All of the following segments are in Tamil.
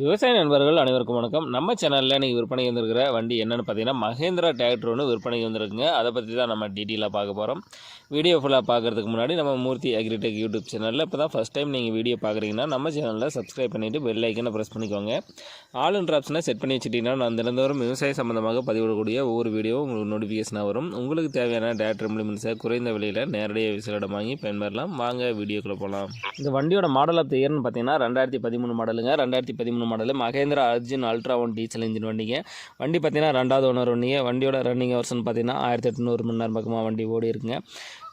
விவசாய நண்பர்கள் அனைவருக்கும் வணக்கம். நம்ம சேனலில் இன்றைக்கி விற்பனை வந்திருக்கிற வண்டி என்னென்னு பார்த்தீங்கன்னா மகேந்திரா டிராக்டர் ஒன்று விற்பனைக்கு வந்திருக்குங்க. அதை பற்றி தான் நம்ம டீட்டெயிலாக பார்க்க போகிறோம் வீடியோ ஃபுல்லாக பார்க்குறதுக்கு முன்னாடி நம்ம மூர்த்தி அக்ரிடெக் யூடியூப் சேனலில் இப்போ தான் ஃபஸ்ட் டைம் நீங்கள் வீடியோ பார்க்குறீங்கன்னா நம்ம சேனலில் சப்ஸ்கிரைப் பண்ணிவிட்டு பெல் ஐக்கனை ப்ரெஸ் பண்ணிக்கோங்க. ஆல் அண்ட் ஆப்ஷனை செட் பண்ணி வச்சுட்டிங்கன்னா நான் தினந்தோறும் விவசாய சம்மந்தமாக பதிவிடக்கூடிய ஒவ்வொரு வீடியோவும் உங்களுக்கு நோட்டிஃபிகேஷனாக வரும். உங்களுக்கு தேவையான டேரக்டர் இம்ப்ளிமெண்ட்ஸை குறைந்த விலையில் நேரடியாக விசிலிடம் வாங்கி பயன்பெறலாம். வாங்க வீடியோக்குள்ளே போகலாம் இந்த வண்டியோட மாடல் ஆஃப் இயர்னு பார்த்தீங்கன்னா ரெண்டாயிரத்தி பதிமூணு மாடலுங்க ரெண்டாயிரத்தி பதிமூணு model Mahindra Arjun ultra one diesel engine வண்டிங்க. வண்டி பார்த்தீங்கன்னா ரெண்டாவது ஓனர் வண்டிங்க வண்டியோட ரன்னிங் ஹவர்ஸ்னு பார்த்தீங்கன்னா ஆயிரத்தி எட்நூறு மணி நேரம் பக்கமாக வண்டி ஓடி இருக்குங்க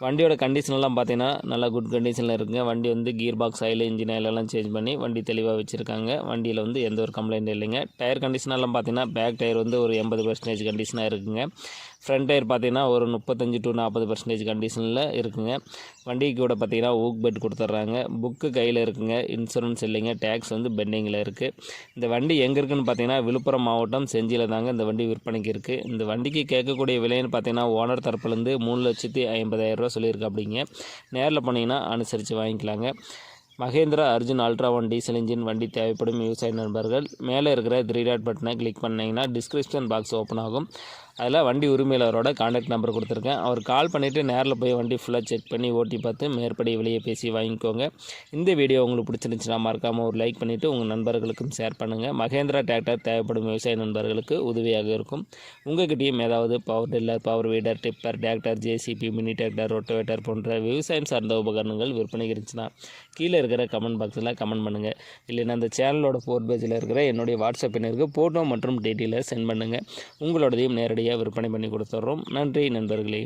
வண்டியோட கண்டிஷன்லாம் பார்த்தீங்கன்னா நல்லா குட் கண்டிஷனில் இருக்குங்க. வண்டி வந்து கியர் பாக்ஸ் ஆயில் இன்ஜின் ஆயிலெல்லாம் சேஞ்ச் பண்ணி வண்டி தெளிவாக வச்சுருக்காங்க. வண்டியில் வந்து எந்த ஒரு கம்ப்ளைண்ட் இல்லைங்க. டயர் கண்டிஷனெல்லாம் பார்த்தீங்கன்னா பேக் டயர் வந்து ஒரு எண்பது பர்சன்டேஜ் கண்டிஷனாக இருக்குங்க. ஃப்ரண்ட் டயர் பார்த்தீங்கன்னா ஒரு முப்பத்தஞ்சு டு நாற்பது பர்சன்டேஜ் கண்டிஷனில் இருக்குங்க. வண்டிக்கு கூட பார்த்தீங்கன்னா ஊக் பெட் கொடுத்துட்றாங்க புக்கு கையில் இருக்குங்க. இன்சூரன்ஸ் இல்லைங்க. டேக்ஸ் வந்து பெண்டிங்கில் இருக்குது இந்த வண்டி எங்கே இருக்குன்னு பார்த்தீங்கன்னா விழுப்புரம் மாவட்டம் செஞ்சியில் தாங்க இந்த வண்டி விற்பனைக்கு இருக்குது இந்த வண்டிக்கு கேட்கக்கூடிய விலைன்னு பார்த்தீங்கன்னா ஓனர் தரப்புலேருந்து மூணு லட்சத்தி ஐம்பதாயிரரூவா சொல்லியிருக்கு அப்படிங்க நேரில் போனீங்கன்னா அனுசரித்து வாங்கிக்கலாங்க. Mahindra Arjun ultra one diesel engine வண்டி தேவைப்படும் விவசாய நண்பர்கள். மேலே இருக்கிற த்ரீ டாட் பட்டனை கிளிக் பண்ணிங்கன்னா டிஸ்கிரிப்ஷன் பாக்ஸ் ஓப்பன் ஆகும். அதில் வண்டி உரிமையாளரோட காண்டாக்ட் நம்பர் கொடுத்துருக்கேன். அவர் கால் பண்ணிவிட்டு நேரில் போய் வண்டி ஃபுல்லாக செக் பண்ணி ஓட்டி பார்த்து மேற்படி வெளியே பேசி வாங்கிக்கோங்க. இந்த வீடியோ உங்களுக்கு பிடிச்சிருந்துச்சுன்னா மறக்காமல் ஒரு லைக் பண்ணிவிட்டு உங்கள் நண்பர்களுக்கும் ஷேர் பண்ணுங்கள் மகேந்திரா டிராக்டர் தேவைப்படும் விவசாய நண்பர்களுக்கு உதவியாக இருக்கும். உங்கள்கிட்டையும் ஏதாவது power tiller power weeder tipper tractor JCB mini tractor rotavator போன்ற விவசாயம் சார்ந்த உபகரணங்கள் விற்பனைக்கு இருந்துச்சுன்னா கீழே இருக்கிற கமெண்ட் பாக்ஸில் கமெண்ட் பண்ணுங்கள் இல்லைன்னா அந்த சேனலோட ஃபோர் பேஜில் இருக்கிற என்னுடைய வாட்ஸ்அப் எண்ணிற்கு ஃபோட்டோ மற்றும் டீட்டெயிலை சென்ட் பண்ணுங்கள் உங்களோடதையும் நேரடியாக விற்பனை பண்ணி கொடுத்துட்றோம் நன்றி நண்பர்களே.